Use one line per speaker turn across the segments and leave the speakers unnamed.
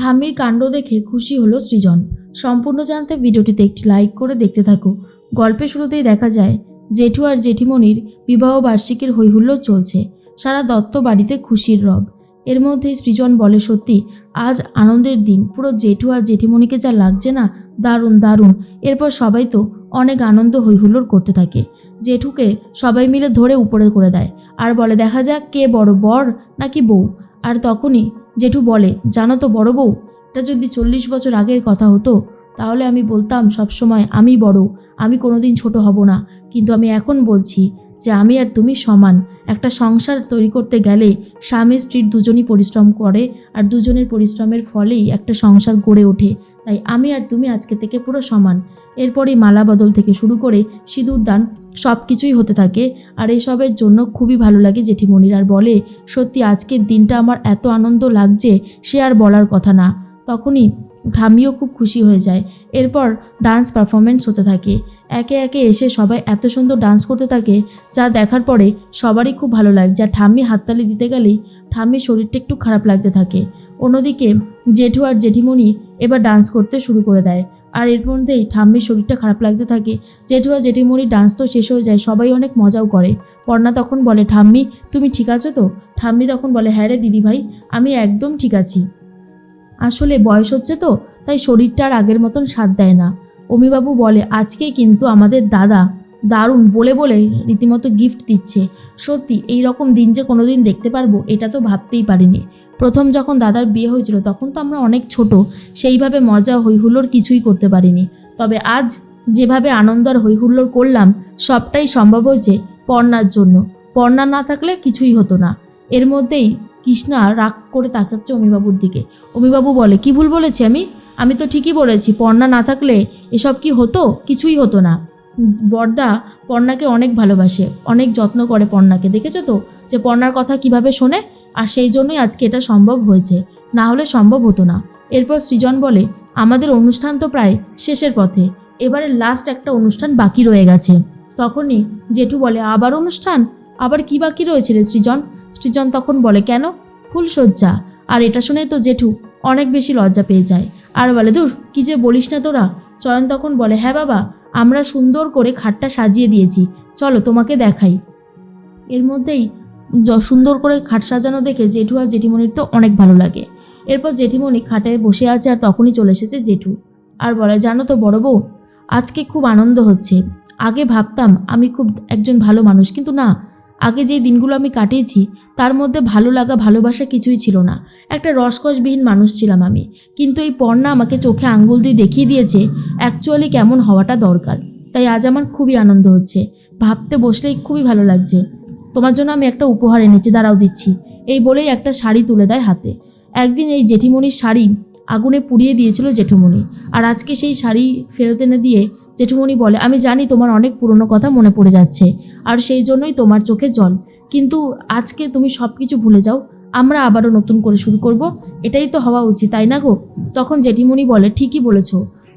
ঠাম্মির কাণ্ড দেখে খুশি হলো সৃজন। সম্পূর্ণ জানতে ভিডিওটিতে একটি লাইক করে দেখতে থাকো। গল্পের শুরুতেই দেখা যায়, জেঠু আর জেঠিমণির বিবাহ বার্ষিকীর হৈহুল্লোড় চলছে। সারা দত্ত বাড়িতে খুশির রব। এর মধ্যে সৃজন বলে, সত্যি, আজ আনন্দের দিন। পুরো জেঠু আর জেঠিমণিকে যা লাগছে না, দারুণ দারুণ। এরপর সবাই তো অনেক আনন্দ হৈহুল্লোড় করতে থাকে। জেঠুকে সবাই মিলে ধরে উপরে করে দেয়। আর বলে, দেখা যাক কে বড় বর নাকি বউ। আর তখনই জেঠু বলে, জানো তো বড় বউ, এটা যদি চল্লিশ বছর আগের কথা হতো, তাহলে আমি বলতাম সবসময় আমি বড়, আমি কোনোদিন ছোট হব না। কিন্তু আমি এখন বলছি যে আমি আর তুমি সমান। একটা সংসার তৈরি করতে গেলে স্বামী স্ত্রীর দুজনই পরিশ্রম করে আর দুজনের পরিশ্রমের ফলেই একটা সংসার গড়ে ওঠে। তাই আমি আর তুমি আজকে থেকে পুরো সমান। এরপরে মালা বদল থেকে শুরু করে সিঁদুর দান সব কিছুই হতে থাকে। আর এসবের জন্য খুবই ভালো লাগে জেঠিমণির। আর বলে, সত্যি আজকের দিনটা আমার এত আনন্দ লাগছে, সে আর বলার কথা না। তখনই ঠাম্মিও খুব খুশি হয়ে যায়। এরপর ডান্স পারফরমেন্স হতে থাকে। একে একে এসে সবাই এত সুন্দর ডান্স করতে থাকে, যা দেখার পরে সবারই খুব ভালো লাগে। যা ঠাম্মি হাততালি দিতে গেলেই ঠাম্মির শরীরটা একটু খারাপ লাগতে থাকে। অন্যদিকে জেঠু আর জেঠিমণি এবার ডান্স করতে শুরু করে দেয়। আর এর মধ্যেই ঠাম্মির শরীরটা খারাপ লাগতে থাকে। জেঠু আর জেঠিমণির ডান্স তো শেষ হয়ে যায়, সবাই অনেক মজাও করে। পর্ণা তখন বলে, ঠাম্মি, তুমি ঠিক আছো তো? ঠাম্মি তখন বলে হ্যাঁ রে দিদি ভাই আমি একদম ঠিক আছি। আসলে বয়স হচ্ছে তো, তাই শরীরটা আর আগের মতন স্বাদ দেয় না। অমিবাবু বলে, আজকে কিন্তু আমাদের দাদা দারুণ বলে বলে রীতিমতো গিফট দিচ্ছে। সত্যি, এই রকম দিন যে কোনো দিন দেখতে পারব, এটা তো ভাবতেই পারিনি। প্রথম যখন দাদার বিয়ে হয়েছিল, তখন তো আমরা অনেক ছোট সেইভাবে মজা হৈহুল্লোর কিছুই করতে পারিনি। তবে আজ যেভাবে আনন্দ আর হৈহুল্লোর করলাম, সবটাই সম্ভব হয়েছে পর্ণার জন্য। পর্ণা না থাকলে কিছুই হতো না। এর মধ্যেই কৃষ্ণা রাগ করে তাকাচ্ছে অমিবাবুর দিকে। অমিবাবু বলে, কি ভুল বলেছি আমি? আমি তো ঠিকই বলেছি, পর্ণা না থাকলে এসব কি হতো? কিছুই হতো না। বর্দা পর্ণাকে অনেক ভালোবাসে, অনেক যত্ন করে পর্ণাকে। দেখেছ তো যে পর্ণার কথা কীভাবে শোনে? আর সেই জন্যই আজকে এটা সম্ভব হয়েছে। না হলে সম্ভব হতো না। এরপর সৃজন বলে, আমাদের অনুষ্ঠান তো প্রায় শেষের পথে। এবারে লাস্ট একটা অনুষ্ঠান বাকি রয়ে গেছে। তখনই জেঠু বলে, আবার অনুষ্ঠান? আবার কি বাকি রয়েছে রে সৃজন? সৃজন তখন বলে, কেন? ফুলসজ্জা আর এটা শুনেই তো জেঠু অনেক বেশি লজ্জা পেয়ে যায়। আর বলে দূর কি যে বলিস না তোরা? চয়ন তখন বলে হ্যাঁ বাবা, আমরা সুন্দর করে খাটটা সাজিয়ে দিয়েছি। চলো তোমাকে দেখাই। এর মধ্যেই সুন্দর করে খাট সাজানো দেখে জেঠু আর জেঠিমণির তো অনেক ভালো লাগে। এরপর জেঠিমণি খাটে বসে আছে আর তখনই চলে এসেছে জেঠু। আর বলে, জানো তো বড় বউ, আজকে খুব আনন্দ হচ্ছে। আগে ভাবতাম আমি খুব একজন ভালো মানুষ, কিন্তু না। আগে যে দিনগুলো আমি কাটিয়েছি, তার মধ্যে ভালো লাগা, ভালোবাসা কিছুই ছিল না। একটা রসকসবিহীন মানুষ ছিলাম আমি। কিন্তু এই পর্ণা আমাকে চোখে আঙ্গুল দিয়ে দেখিয়ে দিয়েছে অ্যাকচুয়ালি কেমন হওয়াটা দরকার। তাই আজ আমার খুবই আনন্দ হচ্ছে। ভাবতে বসলেই খুবই ভালো লাগছে। তোমার জন্য আমি একটা উপহার এনেছি, দাঁড়াও দিচ্ছি। এই বলেই একটা শাড়ি তুলে দেয় হাতে। একদিন এই জেঠিমণির শাড়ি আগুনে পুড়িয়ে দিয়েছিল জেঠুমণি। আর আজকে সেই শাড়ি ফেরত এনে দিয়ে জেঠুমণি বলে, আমি জানি তোমার অনেক পুরনো কথা মনে পড়ে যাচ্ছে, আর সেই জন্যই তোমার চোখে জল। কিন্তু আজকে তুমি সব কিছু ভুলে যাও, আমরা আবারও নতুন করে শুরু করব, এটাই তো হওয়া উচিত, তাই না গো? তখন জেঠিমণি বলে, ঠিকই বলেছ।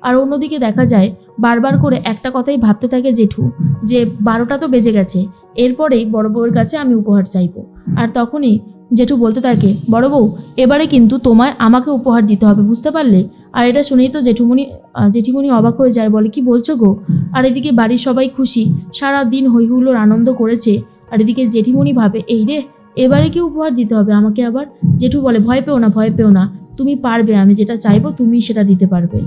আর অন্যদিকে দেখা যায়, বারবার করে একটা কথাই ভাবতে থাকে জেঠু, যে বারোটা তো বেজে গেছে, এরপরেই বড় বউয়ের কাছে আমি উপহার চাইব। আর তখনই জেঠু বলতে থাকে, বড় বউ, এবারে কিন্তু তোমায় আমাকে উপহার দিতে হবে, বুঝতে পারলে? আর এটা শুনেই তো জেঠুমণি জেঠিমণি অবাক হয়ে যায়, বলে, কি বলছো গো? আর এদিকে বাড়ির সবাই খুশি সারা দিন হৈহুল্লোর আনন্দ করেছে। আর এদিকে জেঠিমণি ভাবে, এই রে, এবারে কি উপহার দিতে হবে আমাকে আবার? জেঠু বলে, ভয় পেও না, ভয় পেও না, তুমি পারবে, আমি যেটা চাইব তুমি সেটা দিতে পারবে।